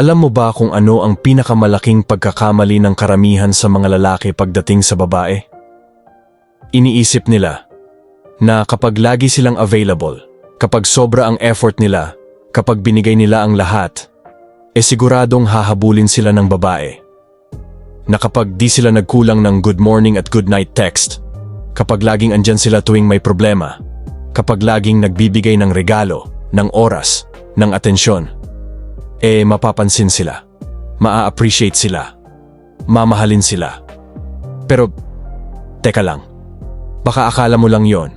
Alam mo ba kung ano ang pinakamalaking pagkakamali ng karamihan sa mga lalaki pagdating sa babae? Iniisip nila na kapag lagi silang available, kapag sobra ang effort nila, kapag binigay nila ang lahat, e siguradong hahabulin sila ng babae. Na kapag di sila nagkulang ng good morning at good night text, kapag laging andyan sila tuwing may problema, kapag laging nagbibigay ng regalo, ng oras, ng atensyon, eh mapapansin sila, maa-appreciate sila, mamahalin sila. Pero, teka lang, baka akala mo lang yon.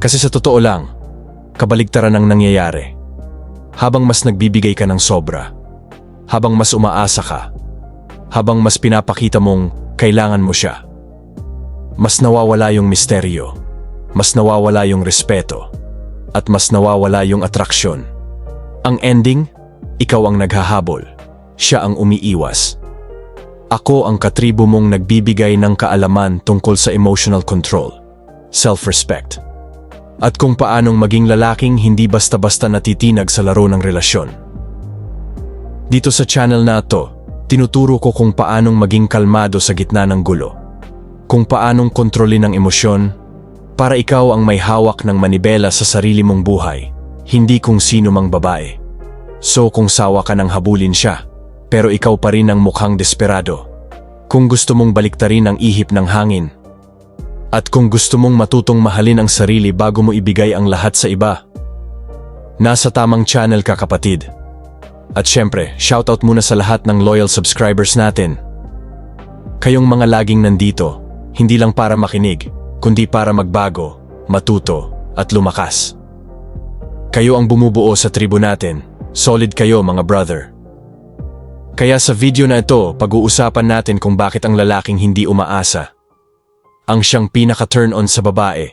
Kasi sa totoo lang, kabaligtaran ang nangyayari. Habang mas nagbibigay ka ng sobra, habang mas umaasa ka, habang mas pinapakita mong kailangan mo siya, mas nawawala yung misteryo, mas nawawala yung respeto, at mas nawawala yung atraksyon. Ang ending, ikaw ang naghahabol, siya ang umiiwas. Ako ang katribo mong nagbibigay ng kaalaman tungkol sa emotional control, self-respect, at kung paanong maging lalaking hindi basta-basta natitinag sa laro ng relasyon. Dito sa channel na ito, tinuturo ko kung paanong maging kalmado sa gitna ng gulo, kung paanong kontrolin ang emosyon, para ikaw ang may hawak ng manibela sa sarili mong buhay, hindi kung sino mang babae. So kung sawa ka ng habulin siya, pero ikaw pa rin ang mukhang desperado. Kung gusto mong baliktarin ang ihip ng hangin, at kung gusto mong matutong mahalin ang sarili bago mo ibigay ang lahat sa iba, nasa tamang channel ka kapatid. At syempre, shoutout muna sa lahat ng loyal subscribers natin. Kayong mga laging nandito, hindi lang para makinig, kundi para magbago, matuto, at lumakas. Kayo ang bumubuo sa tribo natin. Solid kayo mga brother. Kaya sa video na ito, pag-uusapan natin kung bakit ang lalaking hindi umaasa. Ang siyang pinaka-turn on sa babae.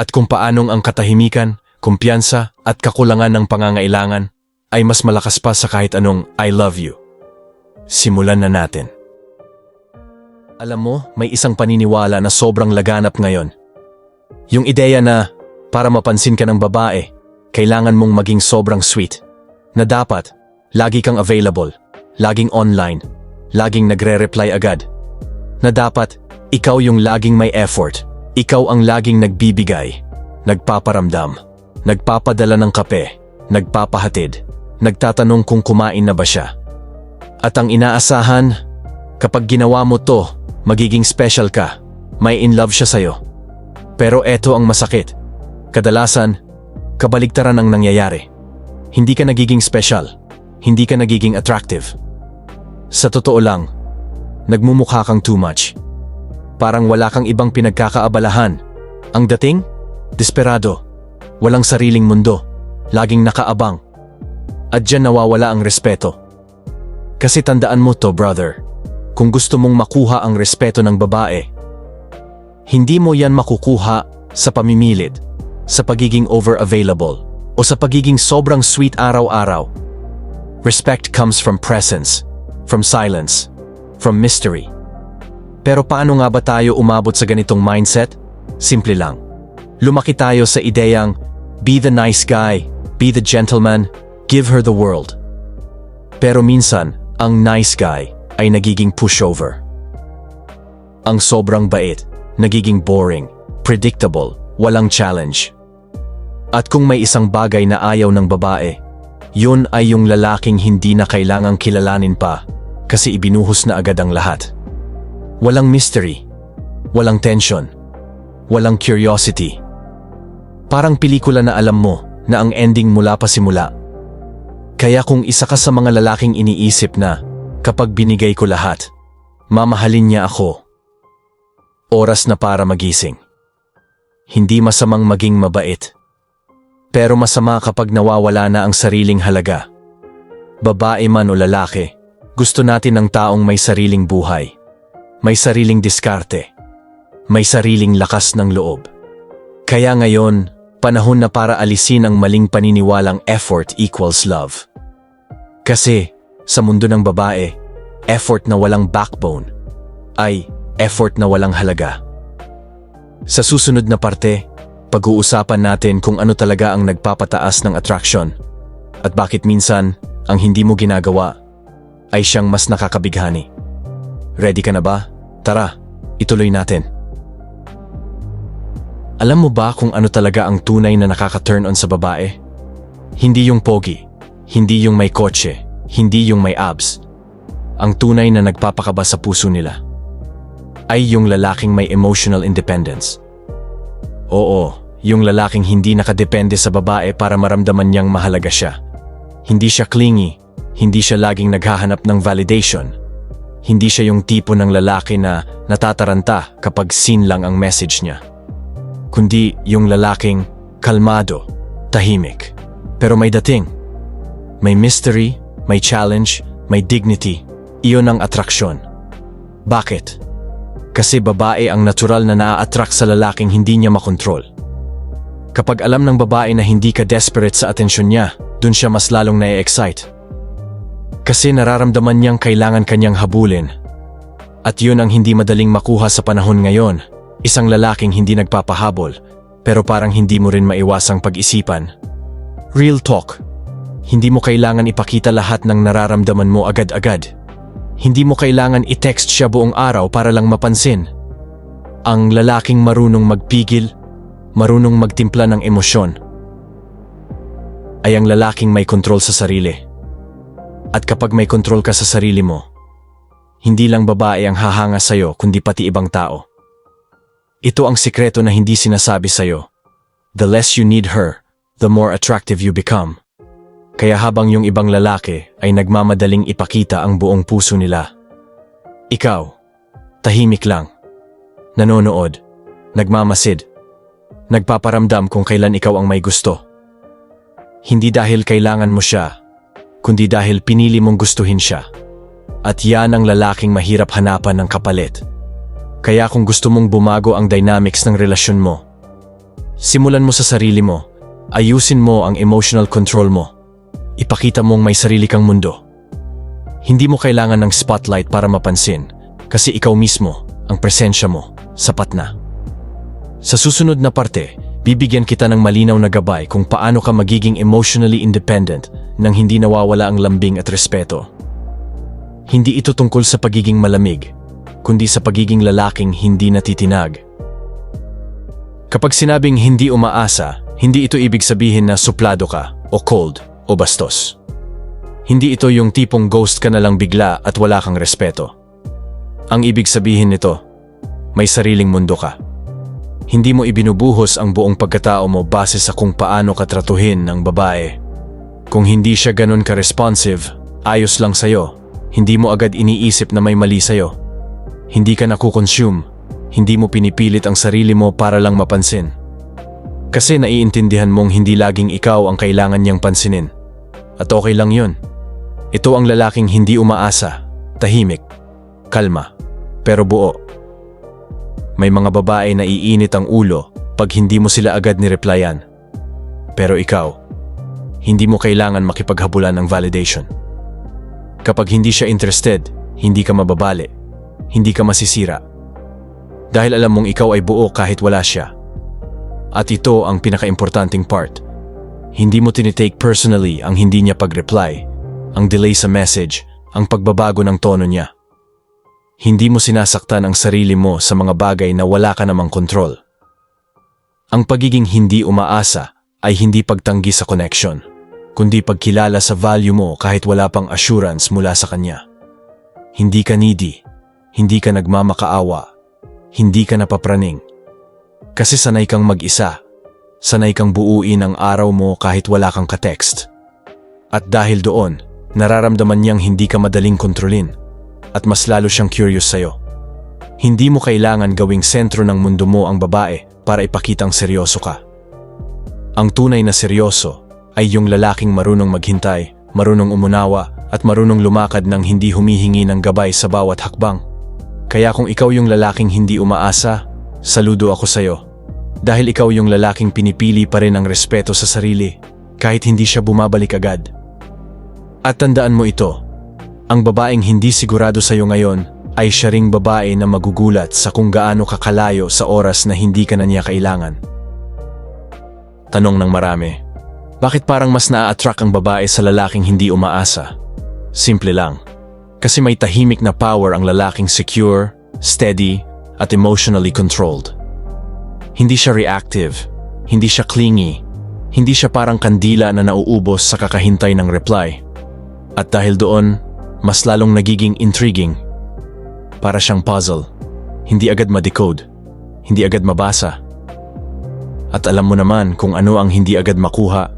At kung paanong ang katahimikan, kumpiyansa at kakulangan ng pangangailangan ay mas malakas pa sa kahit anong I love you. Simulan na natin. Alam mo, may isang paniniwala na sobrang laganap ngayon. Yung ideya na para mapansin ka ng babae, kailangan mong maging sobrang sweet. Na dapat, lagi kang available, laging online, laging nagre-reply agad. Na dapat, ikaw yung laging may effort, ikaw ang laging nagbibigay, nagpaparamdam, nagpapadala ng kape, nagpapahatid, nagtatanong kung kumain na ba siya. At ang inaasahan, kapag ginawa mo to, magiging special ka, may in love siya sa'yo. Pero eto ang masakit. Kadalasan, kabaligtaran ang nangyayari. Hindi ka nagiging special. Hindi ka nagiging attractive. Sa totoo lang, nagmumukha kang too much. Parang wala kang ibang pinagkakaabalahan. Ang dating? Desperado. Walang sariling mundo. Laging nakaabang. At dyan nawawala ang respeto. Kasi tandaan mo to, brother. Kung gusto mong makuha ang respeto ng babae, hindi mo yan makukuha sa pamimilit, sa pagiging over-available, o sa pagiging sobrang sweet araw-araw. Respect comes from presence, from silence, from mystery. Pero paano nga ba tayo umabot sa ganitong mindset? Simple lang. Lumaki tayo sa ideyang, be the nice guy, be the gentleman, give her the world. Pero minsan, ang nice guy ay nagiging pushover. Ang sobrang bait, nagiging boring, predictable, walang challenge. At kung may isang bagay na ayaw ng babae, yun ay yung lalaking hindi na kailangang kilalanin pa kasi ibinuhos na agad ang lahat. Walang mystery, walang tension, walang curiosity. Parang pelikula na alam mo na ang ending mula pa simula. Kaya kung isa ka sa mga lalaking iniisip na kapag binigay ko lahat, mamahalin niya ako. Oras na para magising. Hindi masamang maging mabait. Pero masama kapag nawawala na ang sariling halaga. Babae man o lalaki, gusto natin ng taong may sariling buhay. May sariling diskarte. May sariling lakas ng loob. Kaya ngayon, panahon na para alisin ang maling paniniwalang effort equals love. Kasi, sa mundo ng babae, effort na walang backbone ay effort na walang halaga. Sa susunod na parte, pag-uusapan natin kung ano talaga ang nagpapataas ng attraction at bakit minsan ang hindi mo ginagawa ay siyang mas nakakabighani. Ready ka na ba? Tara, ituloy natin. Alam mo ba kung ano talaga ang tunay na nakaka-turn on sa babae? Hindi yung pogi, hindi yung may kotse, hindi yung may abs. Ang tunay na nagpapakaba sa puso nila ay yung lalaking may emotional independence. Oo, yung lalaking hindi nakadepende sa babae para maramdaman niyang mahalaga siya. Hindi siya clingy, hindi siya laging naghahanap ng validation. Hindi siya yung tipo ng lalaki na natataranta kapag seen lang ang message niya. Kundi yung lalaking kalmado, tahimik, pero may dating. May mystery, may challenge, may dignity. Iyon ang atraksyon. Bakit? Kasi babae ang natural na naa-attract sa lalaking hindi niya makontrol. Kapag alam ng babae na hindi ka desperate sa atensyon niya, dun siya mas lalong na-excite. Kasi nararamdaman niyang kailangan kanyang habulin. At yun ang hindi madaling makuha sa panahon ngayon. Isang lalaking hindi nagpapahabol, pero parang hindi mo rin maiwasang pag-isipan. Real talk. Hindi mo kailangan ipakita lahat ng nararamdaman mo agad-agad. Hindi mo kailangan i-text siya buong araw para lang mapansin. Ang lalaking marunong magpigil, marunong magtimpla ng emosyon, ay ang lalaking may kontrol sa sarili. At kapag may kontrol ka sa sarili mo, hindi lang babae ang hahanga sa'yo kundi pati ibang tao. Ito ang sikreto na hindi sinasabi sa'yo. The less you need her, the more attractive you become. Kaya habang yung ibang lalaki ay nagmamadaling ipakita ang buong puso nila. Ikaw, tahimik lang. Nanonood, nagmamasid, nagpaparamdam kung kailan ikaw ang may gusto. Hindi dahil kailangan mo siya, kundi dahil pinili mong gustuhin siya. At yan ang lalaking mahirap hanapan ng kapalit. Kaya kung gusto mong bumago ang dynamics ng relasyon mo, simulan mo sa sarili mo, ayusin mo ang emotional control mo ipakita mong may sarili kang mundo. Hindi mo kailangan ng spotlight para mapansin kasi ikaw mismo, ang presensya mo, sapat na. Sa susunod na parte, bibigyan kita ng malinaw na gabay kung paano ka magiging emotionally independent nang hindi nawawala ang lambing at respeto. Hindi ito tungkol sa pagiging malamig, kundi sa pagiging lalaking hindi natitinag. Kapag sinabing hindi umaasa, hindi ito ibig sabihin na suplado ka o cold o bastos. Hindi ito yung tipong ghost ka na lang bigla at wala kang respeto. Ang ibig sabihin nito, may sariling mundo ka. Hindi mo ibinubuhos ang buong pagkatao mo base sa kung paano ka tratuhin ng babae. Kung hindi siya ganun ka-responsive, ayos lang sa'yo, hindi mo agad iniisip na may mali sa'yo. Hindi ka nakukonsume, hindi mo pinipilit ang sarili mo para lang mapansin. Kasi naiintindihan mong hindi laging ikaw ang kailangan niyang pansinin. At okay lang yun. Ito ang lalaking hindi umaasa, tahimik, kalma, pero buo. May mga babae na iinit ang ulo pag hindi mo sila agad nireplyan. Pero ikaw, hindi mo kailangan makipaghabulan ng validation. Kapag hindi siya interested, hindi ka mababali, hindi ka masisira. Dahil alam mong ikaw ay buo kahit wala siya. At ito ang pinakaimportanting part – hindi mo tinitake personally ang hindi niya pag-reply, ang delay sa message, ang pagbabago ng tono niya. Hindi mo sinasaktan ang sarili mo sa mga bagay na wala ka namang kontrol. Ang pagiging hindi umaasa ay hindi pagtanggi sa connection, kundi pagkilala sa value mo kahit wala pang assurance mula sa kanya. Hindi ka needy, hindi ka nagmamakaawa, hindi ka napapraning. Kasi sanay kang mag-isa sanay kang buuin ang araw mo kahit wala kang ka-text. At dahil doon, nararamdaman niyang hindi ka madaling kontrolin at mas lalo siyang curious sa'yo. Hindi mo kailangan gawing sentro ng mundo mo ang babae para ipakitang seryoso ka. Ang tunay na seryoso ay yung lalaking marunong maghintay, marunong umunawa at marunong lumakad ng hindi humihingi ng gabay sa bawat hakbang. Kaya kung ikaw yung lalaking hindi umaasa, saludo ako sa'yo dahil ikaw yung lalaking pinipili pa rin ang respeto sa sarili kahit hindi siya bumabalik agad. At tandaan mo ito, ang babaeng hindi sigurado sa iyo ngayon ay siya ring babae na magugulat sa kung gaano kakalayo sa oras na hindi ka na niya kailangan. Tanong ng marami, bakit parang mas naa-attract ang babae sa lalaking hindi umaasa? Simple lang. Kasi may tahimik na power ang lalaking secure, steady, at emotionally controlled. Hindi siya reactive, hindi siya clingy, hindi siya parang kandila na nauubos sa kakahintay ng reply. At dahil doon, mas lalong nagiging intriguing. Para siyang puzzle. Hindi agad ma-decode. Hindi agad mabasa. At alam mo naman kung ano ang hindi agad makuha.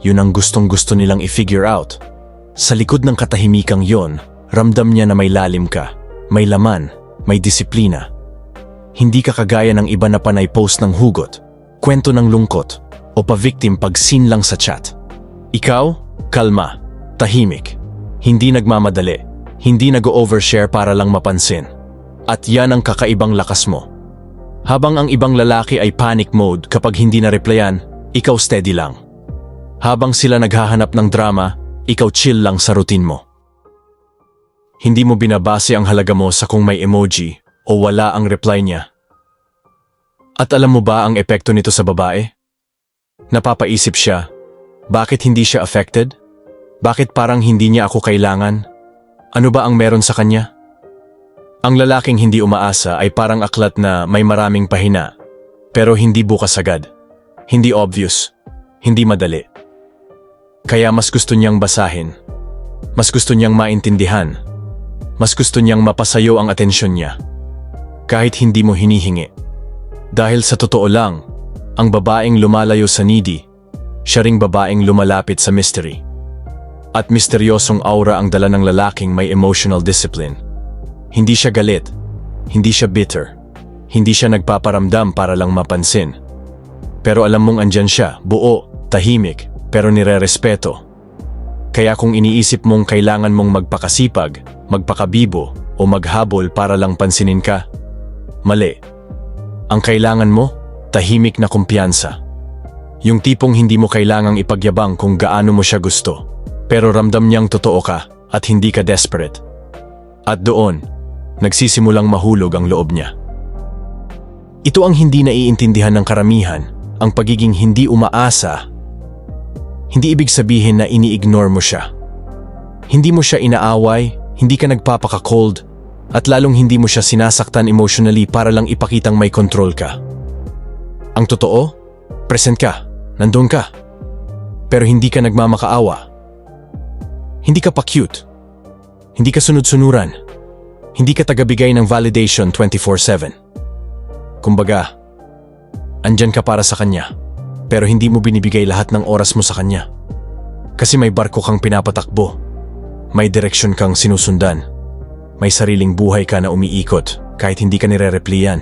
Yun ang gustong gusto nilang i-figure out. Sa likod ng katahimikang yon, ramdam niya na may lalim ka, may laman, may disiplina. Hindi ka kagaya ng iba na panay post ng hugot, kwento ng lungkot, o pa-victim pag sin lang sa chat. Ikaw, kalma, tahimik, hindi nagmamadali, hindi nag-overshare para lang mapansin. At yan ang kakaibang lakas mo. Habang ang ibang lalaki ay panic mode kapag hindi na replyan, ikaw steady lang. Habang sila naghahanap ng drama, ikaw chill lang sa routine mo. Hindi mo binabase ang halaga mo sa kung may emoji o wala ang reply niya. At alam mo ba ang epekto nito sa babae? Napapaisip siya, bakit hindi siya affected? Bakit parang hindi niya ako kailangan? Ano ba ang meron sa kanya? Ang lalaking hindi umaasa ay parang aklat na may maraming pahina, pero hindi bukas agad. Hindi obvious, hindi madali. Kaya mas gusto niyang basahin. Mas gusto niyang maintindihan. Mas gusto niyang mapasayo ang atensyon niya. Kahit hindi mo hinihingi. Dahil sa totoo lang, ang babaeng lumalayo sa needy, siya ring babaeng lumalapit sa mystery. At misteryosong aura ang dala ng lalaking may emotional discipline. Hindi siya galit, hindi siya bitter, hindi siya nagpaparamdam para lang mapansin. Pero alam mong andyan siya, buo, tahimik, pero nire-respeto. Kaya kung iniisip mong kailangan mong magpakasipag, magpakabibo, o maghabol para lang pansinin ka, mali. Ang kailangan mo, tahimik na kumpiyansa. Yung tipong hindi mo kailangang ipagyabang kung gaano mo siya gusto, pero ramdam niyang totoo ka at hindi ka desperate. At doon, nagsisimulang mahulog ang loob niya. Ito ang hindi naiintindihan ng karamihan, ang pagiging hindi umaasa. Hindi ibig sabihin na ini-ignore mo siya. Hindi mo siya inaaway, hindi ka nagpapaka-cold, at lalong hindi mo siya sinasaktan emotionally para lang ipakitang may control ka. Ang totoo, present ka, nandun ka. Pero hindi ka nagmamakaawa. Hindi ka pa cute. Hindi ka sunod-sunuran. Hindi ka tagabigay ng validation 24-7. Kumbaga, andyan ka para sa kanya, pero hindi mo binibigay lahat ng oras mo sa kanya. Kasi may barko kang pinapatakbo. May direksyon kang sinusundan. May sariling buhay ka na umiikot kahit hindi ka nire-replyan.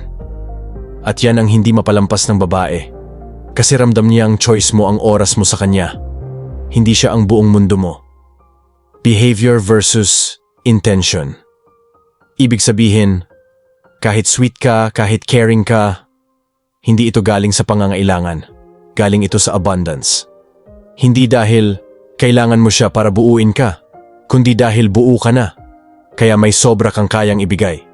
At yan ang hindi mapalampas ng babae. Kasi ramdam niya ang choice mo ang oras mo sa kanya. Hindi siya ang buong mundo mo. Behavior versus intention. Ibig sabihin, kahit sweet ka, kahit caring ka, hindi ito galing sa pangangailangan. Galing ito sa abundance. Hindi dahil kailangan mo siya para buuin ka, kundi dahil buo ka na, kaya may sobra kang kayang ibigay.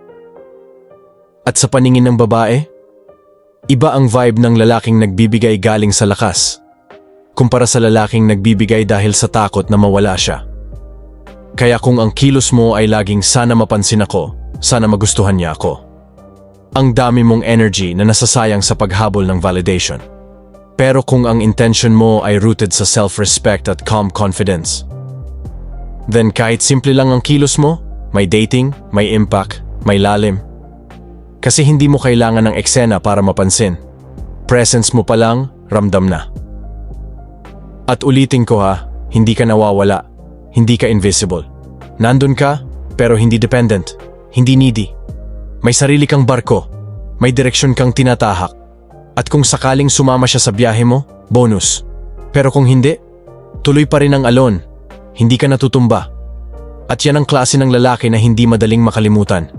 At sa paningin ng babae, iba ang vibe ng lalaking nagbibigay galing sa lakas, kumpara sa lalaking nagbibigay dahil sa takot na mawala siya. Kaya kung ang kilos mo ay laging sana mapansin ako, sana magustuhan niya ako. Ang dami mong energy na nasasayang sa paghabol ng validation. Pero kung ang intention mo ay rooted sa self-respect at calm confidence, then kahit simple lang ang kilos mo, may dating, may impact, may lalim. Kasi hindi mo kailangan ng eksena para mapansin. Presence mo pa lang, ramdam na. At ulitin ko ha, hindi ka nawawala, hindi ka invisible. Nandun ka, pero hindi dependent, hindi needy. May sarili kang barko, may direksyon kang tinatahak. At kung sakaling sumama siya sa biyahe mo, bonus. Pero kung hindi, tuloy pa rin ang alon. Hindi ka natutumba. At yan ang klase ng lalaki na hindi madaling makalimutan.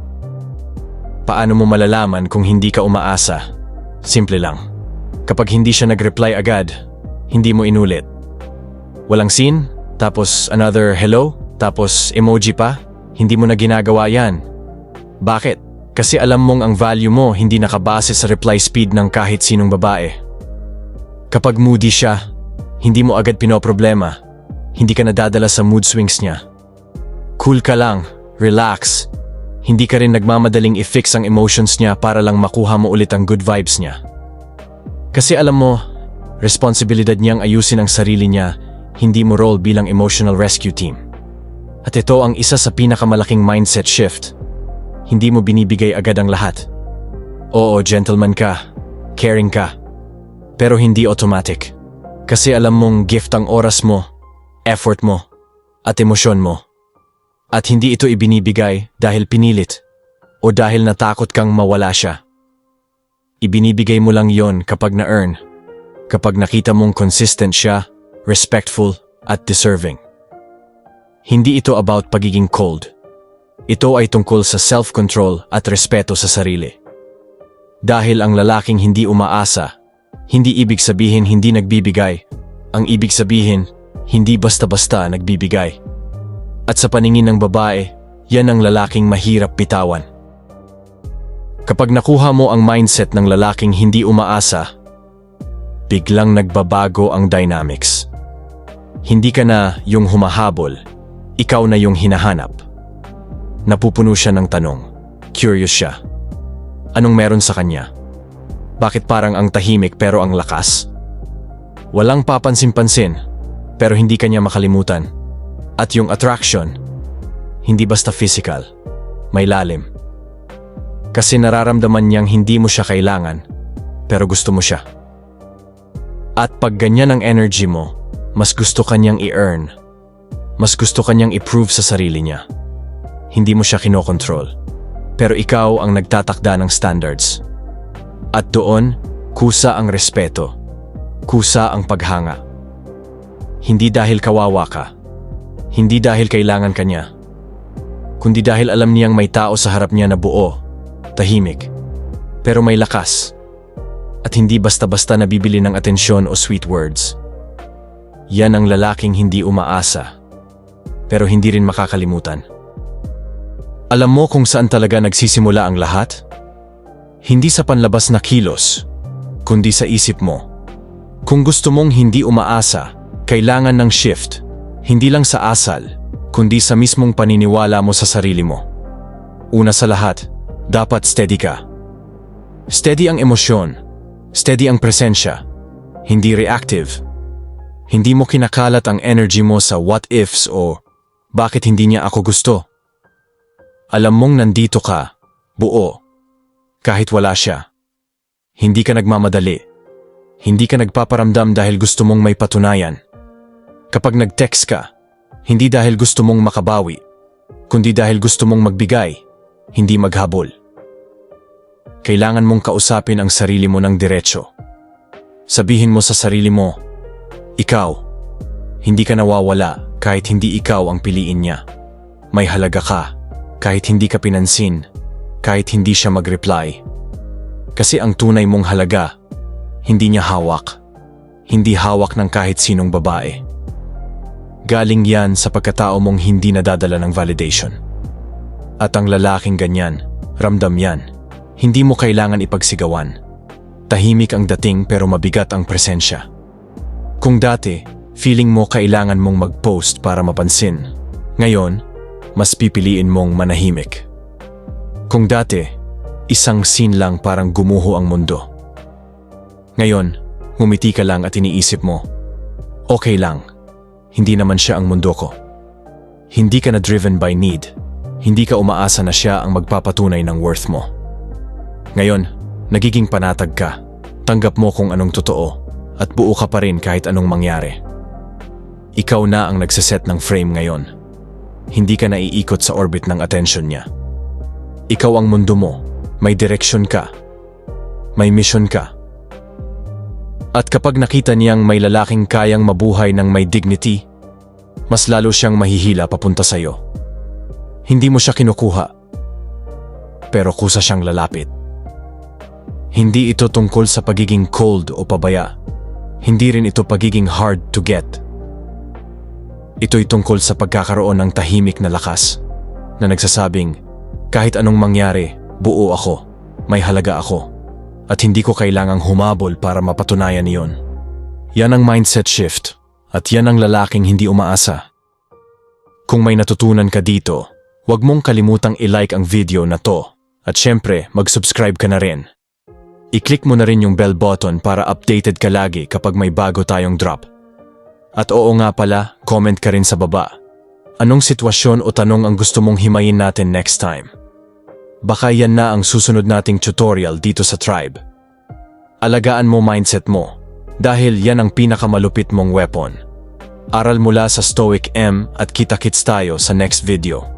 Paano mo malalaman kung hindi ka umaasa? Simple lang. Kapag hindi siya nag-reply agad, hindi mo inulit. Walang scene, tapos another hello, tapos emoji pa, hindi mo na ginagawa yan. Bakit? Kasi alam mong ang value mo hindi nakabase sa reply speed ng kahit sinong babae. Kapag moody siya, hindi mo agad pinoproblema. Hindi ka nadadala sa mood swings niya. Cool ka lang, relax. Hindi ka rin nagmamadaling i-fix ang emotions niya para lang makuha mo ulit ang good vibes niya. Kasi alam mo, responsibilidad niyang ayusin ang sarili niya, hindi mo role bilang emotional rescue team. At ito ang isa sa pinakamalaking mindset shift. Hindi mo binibigay agad ang lahat. Oo, gentleman ka, caring ka, pero hindi automatic. Kasi alam mong gift ang oras mo, effort mo, at emosyon mo. At hindi ito ibinibigay dahil pinilit o dahil natakot kang mawala siya. Ibinibigay mo lang yon kapag na-earn, kapag nakita mong consistent siya, respectful, at deserving. Hindi ito about pagiging cold. Ito ay tungkol sa self-control at respeto sa sarili. Dahil ang lalaking hindi umaasa, hindi ibig sabihin hindi nagbibigay. Ang ibig sabihin, hindi basta-basta nagbibigay. At sa paningin ng babae, yan ang lalaking mahirap bitawan. Kapag nakuha mo ang mindset ng lalaking hindi umaasa, biglang nagbabago ang dynamics. Hindi ka na yung humahabol, ikaw na yung hinahanap. Napupuno siya ng tanong, curious siya. Anong meron sa kanya? Bakit parang ang tahimik pero ang lakas? Walang papansin-pansin, pero hindi kanya makalimutan at yung attraction, hindi basta physical, may lalim. Kasi nararamdaman niyang hindi mo siya kailangan, pero gusto mo siya. At pag ganyan ang energy mo, mas gusto kanyang i-earn. Mas gusto kanyang i-prove sa sarili niya. Hindi mo siya kinokontrol. Pero ikaw ang nagtatakda ng standards. At doon, kusa ang respeto. Kusa ang paghanga. Hindi dahil kawawa ka, hindi dahil kailangan kanya, kundi dahil alam niyang may tao sa harap niya na buo, tahimik, pero may lakas, at hindi basta-basta nabibili ng atensyon o sweet words. Yan ang lalaking hindi umaasa, pero hindi rin makakalimutan. Alam mo kung saan talaga nagsisimula ang lahat? Hindi sa panlabas na kilos, kundi sa isip mo. Kung gusto mong hindi umaasa, kailangan ng shift hindi lang sa asal, kundi sa mismong paniniwala mo sa sarili mo. Una sa lahat, dapat steady ka. Steady ang emosyon, steady ang presensya, hindi reactive. Hindi mo kinakalat ang energy mo sa what ifs o bakit hindi niya ako gusto. Alam mong nandito ka, buo, kahit wala siya. Hindi ka nagmamadali. Hindi ka nagpaparamdam dahil gusto mong may patunayan. Kapag nag-text ka, hindi dahil gusto mong makabawi, kundi dahil gusto mong magbigay, hindi maghabol. Kailangan mong kausapin ang sarili mo ng diretsyo. Sabihin mo sa sarili mo, ikaw, hindi ka nawawala kahit hindi ikaw ang piliin niya. May halaga ka kahit hindi ka pinansin, kahit hindi siya mag-reply. Kasi ang tunay mong halaga, hindi niya hawak. Hindi hawak ng kahit sinong babae. Galing yan sa pagkatao mong hindi nadadala ng validation. At ang lalaking ganyan, ramdam yan. Hindi mo kailangan ipagsigawan. Tahimik ang dating pero mabigat ang presensya. Kung dati, feeling mo kailangan mong mag-post para mapansin. Ngayon, mas pipiliin mong manahimik. Kung dati, isang scene lang parang gumuho ang mundo. Ngayon, ngumiti ka lang at iniisip mo, okay lang hindi naman siya ang mundo ko. Hindi ka na driven by need. Hindi ka umaasa na siya ang magpapatunay ng worth mo. Ngayon, nagiging panatag ka. Tanggap mo kung anong totoo at buo ka pa rin kahit anong mangyari. Ikaw na ang nagsaset ng frame ngayon. Hindi ka naiikot sa orbit ng attention niya. Ikaw ang mundo mo. May direksyon ka. May mission ka at kapag nakita niyang may lalaking kayang mabuhay ng may dignity, mas lalo siyang mahihila papunta sa iyo. Hindi mo siya kinukuha, pero kusa siyang lalapit. Hindi ito tungkol sa pagiging cold o pabaya. Hindi rin ito pagiging hard to get. Ito'y tungkol sa pagkakaroon ng tahimik na lakas na nagsasabing, kahit anong mangyari, buo ako, may halaga ako at hindi ko kailangang humabol para mapatunayan iyon. Yan ang mindset shift at yan ang lalaking hindi umaasa. Kung may natutunan ka dito, huwag mong kalimutang i-like ang video na to. At syempre, mag-subscribe ka na rin. I-click mo na rin yung bell button para updated ka lagi kapag may bago tayong drop. At oo nga pala, comment ka rin sa baba. Anong sitwasyon o tanong ang gusto mong himayin natin next time? Baka yan na ang susunod nating tutorial dito sa tribe. Alagaan mo mindset mo dahil yan ang pinakamalupit mong weapon. Aral mula sa Stoic M at kita-kits tayo sa next video.